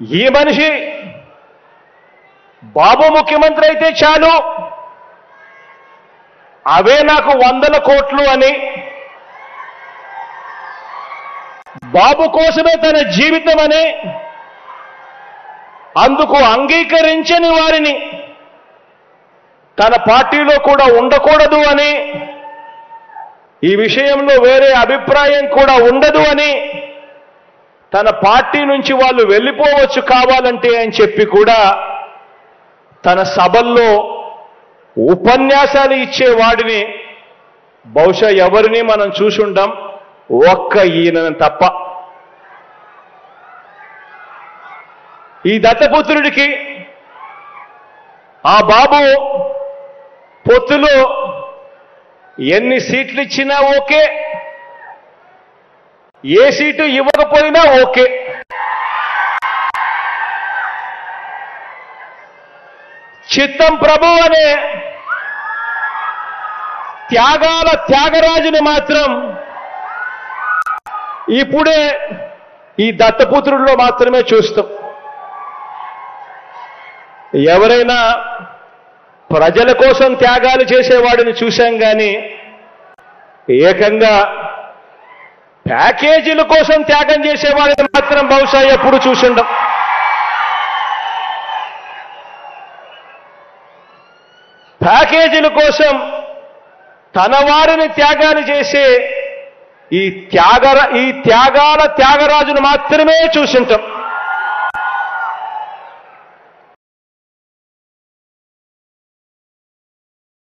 ఈ మనిషి బాబు ముఖ్యమంత్రి అయితే చాలు. అవే నాకు వందల కోట్లు అని బాబు కోసమే తన జీవితం అని అందుకు అంగీకరించని వారిని తన పార్టీలో కూడా ఉండకూడదు అని ఈ విషయంలో వేరే అభిప్రాయం కూడా ఉండదు అని తన పార్టీ నుంచి వాళ్ళు వెళ్ళిపోవచ్చు కావాలంటే అని చెప్పి కూడా తన సభల్లో ఉపన్యాసాలు ఇచ్చేవాడిని బహుశా ఎవరిని మనం చూసుంటాం ఒక్క ఈయన తప్ప. ఈ దత్తపుత్రుడికి ఆ బాబు పొత్తులో ఎన్ని సీట్లు ఇచ్చినా ఓకే. ఏ సీటు ఇవ్వకపోయినా ఓకే. చిత్తం ప్రభు అనే త్యాగాల త్యాగరాజుని మాత్రం ఇప్పుడే ఈ దత్తపుత్రుల్లో మాత్రమే చూస్తాం. ఎవరైనా ప్రజల కోసం త్యాగాలు చేసేవాడిని చూశాం కానీ ఏకంగా ప్యాకేజీల కోసం త్యాగం చేసేవాడిని మాత్రం బహుశా ఎప్పుడు చూసిండం ప్యాకేజీల కోసం తన వారిని త్యాగాన్ని చేసే ఈ త్యాగర ఈ త్యాగాల త్యాగరాజును మాత్రమే చూసింటాం.